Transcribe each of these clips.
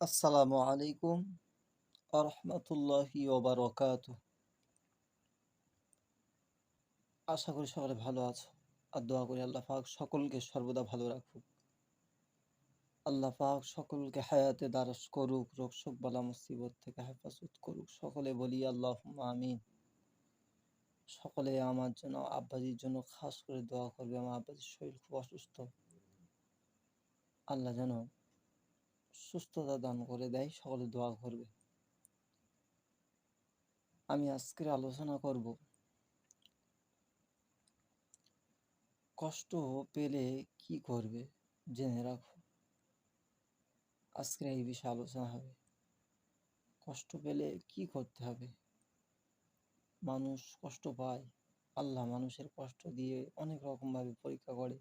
আসসালামু আলাইকুম আরহামতুল্লাহি ওবারকাত আশা করি সকলে ভালো আছো আর দোয়া করি আল্লাহ পাক সকলকে সর্বদা ভালো রাখুক। আল্লাহ পাক সকলকে হায়াতে দ্বারস করুক, রোগ শোক, বালা মুসিবত থেকে হেফাজত করুক। সকলে বলি আল্লাহ আমিন। সকলে আমার জন্য, আব্বাজির জন্য খাস করে দোয়া করবে। আমার আব্বাজির শরীর খুব অসুস্থ। আল্লাহ যেন সুস্থতা দান করে দেয়, সকলে দোয়া করবে। আমি আজকের আলোচনা করব কষ্ট পেলে কি করবে জেনে রাখো। আজকের এই বিষয়ে আলোচনা হবে। কষ্ট পেলে কি করতে হবে? মানুষ কষ্ট পায়, আল্লাহ মানুষের কষ্ট দিয়ে অনেক রকমভাবে পরীক্ষা করে।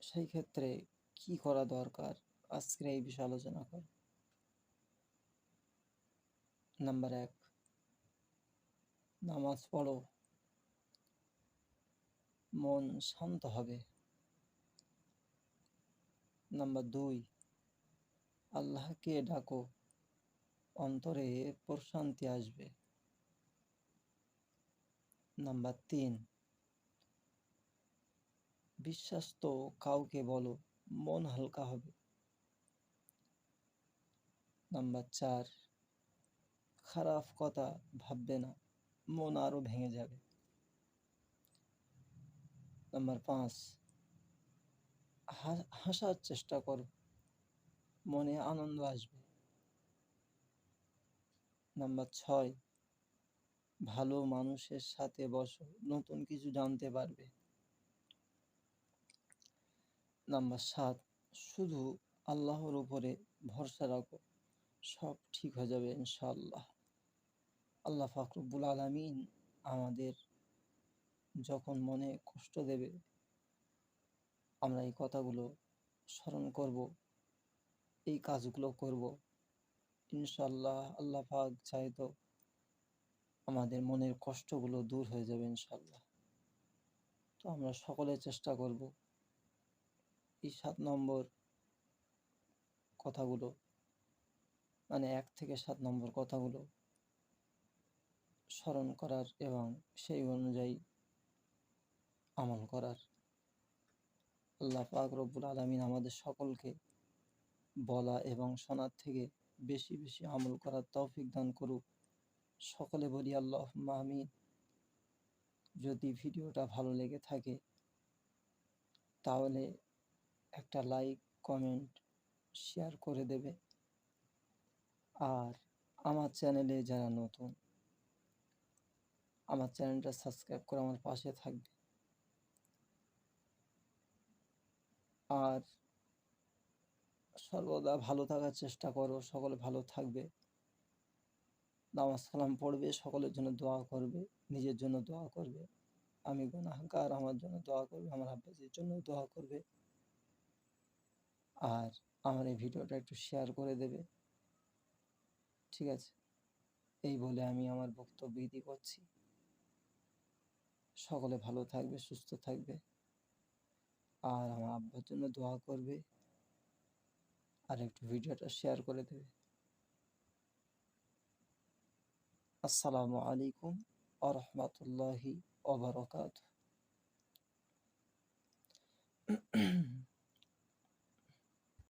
সেই ক্ষেত্রে কি করা দরকার? আজকের এই বিষয়ে আলোচনা কর। নাম্বার এক, নামাজ পড়ো। মন শান্ত হবে। নাম্বার দুই, আল্লাহকে ডাকো। অন্তরে প্রশান্তি আসবে। নাম্বার তিন, বিশ্বাস তো কাউকে বলো, মন হালকা হবে। নাম্বার চার, খারাপ কথা ভাববে না, মন আরও ভেঙে যাবে। নাম্বার পাঁচ হাসার চেষ্টা করো, মনে আনন্দ আসবে। নাম্বার ছয়, ভালো মানুষের সাথে বসো, নতুন কিছু জানতে পারবে। নাম্বার সাত, শুধু আল্লাহর উপরে ভরসা রাখো। সব ঠিক হয়ে যাবে ইনশাল্লাহ আল্লাহ ফাকরুবুল আলমিন আমাদের যখন মনে কষ্ট দেবে, আমরা এই কথাগুলো স্মরণ করব, এই কাজগুলো করব। ইনশাল্লাহ আল্লাহ পাক চাইতো আমাদের মনের কষ্টগুলো দূর হয়ে যাবে ইনশাল্লাহ তো আমরা সকলে চেষ্টা করব এই সাত নম্বর কথাগুলো মানে এক থেকে সাত নম্বর কথাগুলো স্মরণ করার এবং সেই অনুযায়ী আমল করার। আল্লাহ পাক রব্বুল আলমিন আমাদের সকলকে বলা এবং শোনার থেকে বেশি বেশি আমল করার তৌফিক দান করুক। সকলে বলি আল্লাহ আমিন। যদি ভিডিওটা ভালো লেগে থাকে, তাহলে একটা লাইক, কমেন্ট, শেয়ার করে দেবে। আর আমার চ্যানেলে যারা নতুন, আমার চ্যানেলটা সাবস্ক্রাইব করে আমার পাশে থাকবে। আর সর্বদা ভালো থাকার চেষ্টা করো, সকলে ভালো থাকবে। নামাজ কালাম পড়বে, সকলের জন্য দোয়া করবে, নিজের জন্য দোয়া করবে। আমি গুনাহগার, আমার জন্য দোয়া করবে, আমার আব্বাসের জন্য দোয়া করবে। আর আমার এই ভিডিওটা একটু শেয়ার করে দেবে। ঠিক আছে? এই বলে আমি আমার বক্তব্য ইতি করছি। সকলে ভালো থাকবে, সুস্থ থাকবে। আর আমার আব্বার জন্য দোয়া করবে। আর একটু ভিডিওটা শেয়ার করে দেবে। আসসালামু আলাইকুম আ রহমতুল্লাহি